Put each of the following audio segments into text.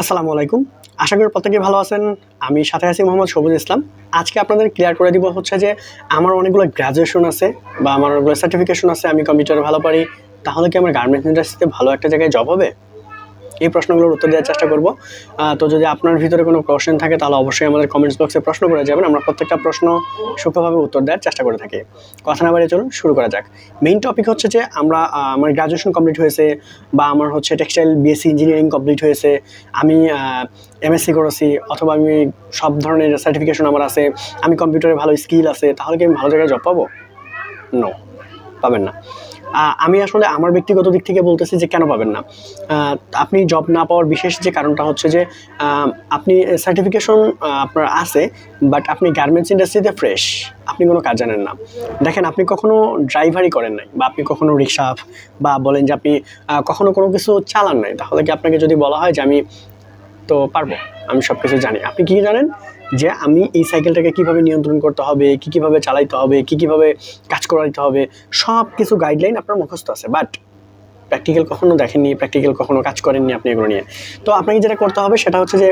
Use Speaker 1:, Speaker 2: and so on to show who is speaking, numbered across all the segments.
Speaker 1: আসসালামু আলাইকুম। আশা করি প্রত্যেকে ভালো আছেন। আমি সাথে আছি মোহাম্মদ সবুজ ইসলাম। আজকে আপনাদের ক্লিয়ার করে দিব হচ্ছে যে আমার অনেকগুলো গ্রাজুয়েশন আছে বা আমার অনেকগুলো সার্টিফিকেশন আছে, আমি কম্পিউটার ভালো পারি। তাহলে কি আমার গার্মেন্টস ইন্ডাস্ট্রিতে ভালো একটা জায়গায় জব হবে? এই প্রশ্নগুলোর উত্তর দেওয়ার চেষ্টা করব। তো যদি আপনার ভিতরে কোনো কোশ্চেন থাকে, তাহলে অবশ্যই আমাদের কমেন্টস বক্সে প্রশ্ন করে যাবেন। আমরা প্রত্যেকটা প্রশ্ন সূক্ষ্মভাবে উত্তর দেওয়ার চেষ্টা করে থাকি। কথা না বাড়িয়ে চলুন, শুরু করা যাক। মেইন টপিক হচ্ছে যে, আমরা আমার গ্রাজুয়েশন কমপ্লিট হয়েছে বা আমার হচ্ছে টেক্সটাইল বিএসসি ইঞ্জিনিয়ারিং কমপ্লিট হয়েছে। আমি এমএসসি করেছি, অথবা আমি সব ধরনের সার্টিফিকেশন আমার আছে। আমি কম্পিউটারে ভালো স্কিল আছে, তাহলে কি আমি ভালো জায়গায় জব পাবো? নো পাবেন না। আমি আসলে আমার ব্যক্তিগত দিক থেকে বলতেছি যে কেন পাবেন না। আপনি জব না পাওয়ার বিশেষ যে কারণটা হচ্ছে যে আপনি সার্টিফিকেশন আপনার আছে বাট আপনি গার্মেন্টস ইন্ডাস্ট্রিতে ফ্রেশ আপনি কোনো কাজ জানেন না। দেখেন, আপনি কখনো ড্রাইভারই করেন নাই, বা আপনি কখনো রিক্সা, বা বলেন যে আপনি কখনো কোনো কিছু চালান নাই, তাহলে কি আপনাকে যদি বলা হয় যে আমি তো পারব? আমি সব কিছু জানি। আপনি কি জানেন? যে আমি এই সাইকেলটাকে কীভাবে নিয়ন্ত্রণ করতে হবে, কি কীভাবে চালাইতে হবে, কি কীভাবে কাজ করাইতে হবে সব কিছু গাইডলাইন আপনার মুখস্থ আছে। বাট প্র্যাকটিক্যাল কখনো দেখেননি প্র্যাকটিক্যাল কখনো কাজ করেননি আপনি এগুলো নিয়ে। তো আপনাকে যেটা করতে হবে সেটা হচ্ছে যে,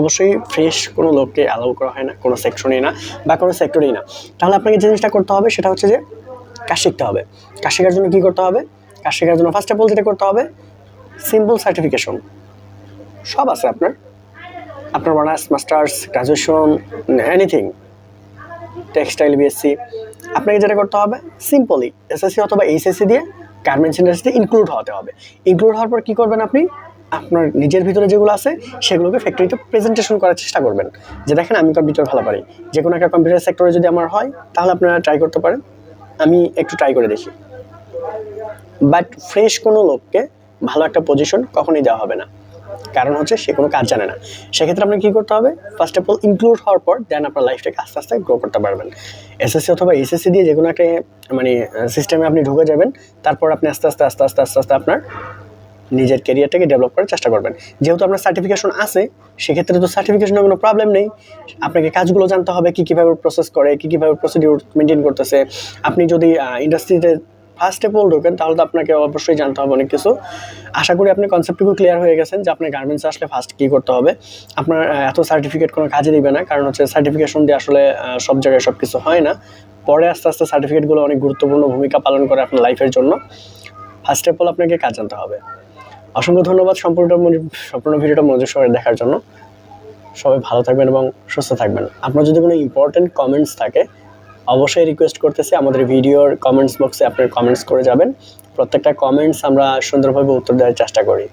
Speaker 1: অবশ্যই ফ্রেশ কোনো লোককে অ্যালাউ করা হয় না, কোনো সেকশনেই না বা কোনো সেক্টরেই না। তাহলে আপনাকে যে জিনিসটা করতে হবে সেটা হচ্ছে যে, কাজ শিখতে হবে। কাজ শেখার জন্য কী করতে হবে? কাজ শেখার জন্য ফার্স্ট অফ অল যেটা করতে হবে সিম্পল সার্টিফিকেশন সব আছে আপনার। আপনার honours masters graduation anything textile BSc আপনাকে যেটা করতে হবে সিম্পলি এসএসসি অথবা এইচএসসি দিয়ে গার্মেন্টস ইন্ডাস্ট্রিতে ইনক্লুড হতে হবে। ইনক্লুড হওয়ার পর কী করবেন আপনি? আপনার নিজের ভিতরে যেগুলো আছে, সেগুলোকে ফ্যাক্টরিতে প্রেজেন্টেশন করার চেষ্টা করবেন। যে দেখেন, আমি কম্পিউটার ভালো পারি। যে কোনো একটা কম্পিউটার সেক্টরে যদি আমার হয়, তাহলে আপনারা ট্রাই করতে পারেন। আমি একটু ট্রাই করে দেখি। বাট ফ্রেশ কোনো লোককে ভালো একটা পজিশন কখনোই দেওয়া হবে না। কারণ হচ্ছে সে কোনো কাজ জানে না। সেক্ষেত্রে আপনাকে কী করতে হবে? ফার্স্ট অফ অল ইনক্লুড হওয়ার পর দেন আপনার লাইফটাকে আস্তে আস্তে গ্রো করতে পারবেন। এসএসসি অথবা এইচএসসি দিয়ে যে কোনো একটা মানে সিস্টেমে আপনি ঢুকে যাবেন, তারপর আপনি আস্তে আস্তে আস্তে আস্তে আস্তে আস্তে আপনার নিজের ক্যারিয়ারটাকে ডেভেলপ করার চেষ্টা করবেন। যেহেতু আপনার সার্টিফিকেশন আছে, সেক্ষেত্রে তো সার্টিফিকেশনের কোনো প্রবলেম নেই। আপনাকে কাজগুলো জানতে হবে, কী কীভাবে প্রসেস করে, কী কীভাবে প্রসিডিউর মেনটেন করতেছে। আপনি যদি ইন্ডাস্ট্রিতে ফার্স্ট অফ অল ঢোকেন, তাহলে তো আপনাকে অবশ্যই জানতে হবে অনেক কিছু। আশা করি আপনি কনসেপ্টটুকু ক্লিয়ার হয়ে গেছেন যে আপনার গার্মেন্টসে আসলে ফার্স্ট কী করতে হবে। আপনার এত সার্টিফিকেট কোনো কাজে দিবে না, কারণ হচ্ছে সার্টিফিকেশন দিয়ে আসলে সব জায়গায় সব কিছু হয় না। পরে আস্তে আস্তে সার্টিফিকেটগুলো অনেক গুরুত্বপূর্ণ ভূমিকা পালন করে আপনার লাইফের জন্য। ফার্স্ট অফ অল আপনাকে কাজ জানতে হবে। অসংখ্য ধন্যবাদ সম্পূর্ণ সম্পূর্ণ ভিডিওটা মনোযোগ সহকারে দেখার জন্য। সবাই ভালো থাকবেন এবং সুস্থ থাকবেন। আপনার যদি কোনো ইম্পর্টেন্ট কমেন্টস থাকে অবশ্যই রিকোয়েস্ট করতেছি, আমাদের ভিডিওর কমেন্টস বক্সে আপনার কমেন্টস করে যাবেন। প্রত্যেকটা কমেন্টস আমরা সুন্দরভাবে উত্তর দেওয়ার চেষ্টা করি।